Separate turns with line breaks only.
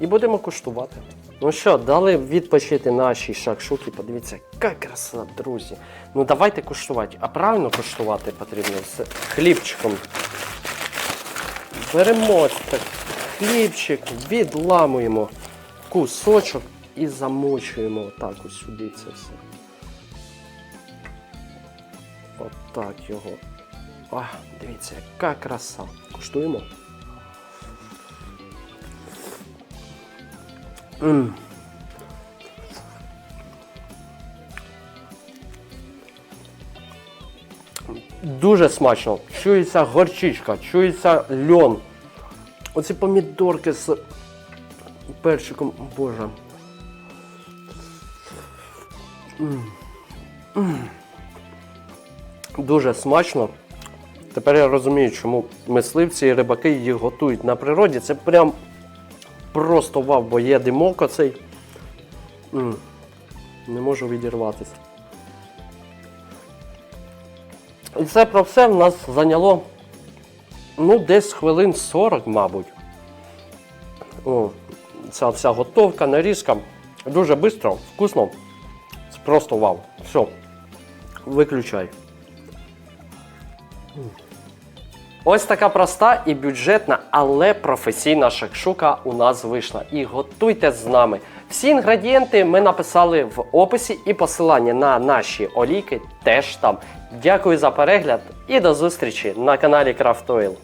і будемо куштувати. Ну що, дали відпочити нашій шакшуки. Подивіться, яка краса, друзі. Ну давайте куштувати. А правильно куштувати потрібно з хлібчиком. Беремо так хлібчик, відламуємо кусочок і замочуємо отак ось сюди це все. Отак його. А, дивіться, яка краса. Куштуємо. М. Дуже смачно. Чується горчичка, чується льон. Оці помідорки з перчиком. Боже. Дуже смачно. Тепер я розумію, чому мисливці і рибаки їх готують на природі. Це прям просто вау, бо є димок оцей. М. Не можу відірватися. І це про все в нас зайняло ну, десь хвилин 40, мабуть. О, ця вся готовка, нарізка. Дуже швидко, вкусно. Просто вау. Все. Виключай. Ось така проста і бюджетна, але професійна шакшука у нас вийшла. І готуйте з нами. Всі інгредієнти ми написали в описі, і посилання на наші олійки теж там. Дякую за перегляд і до зустрічі на каналі Craft.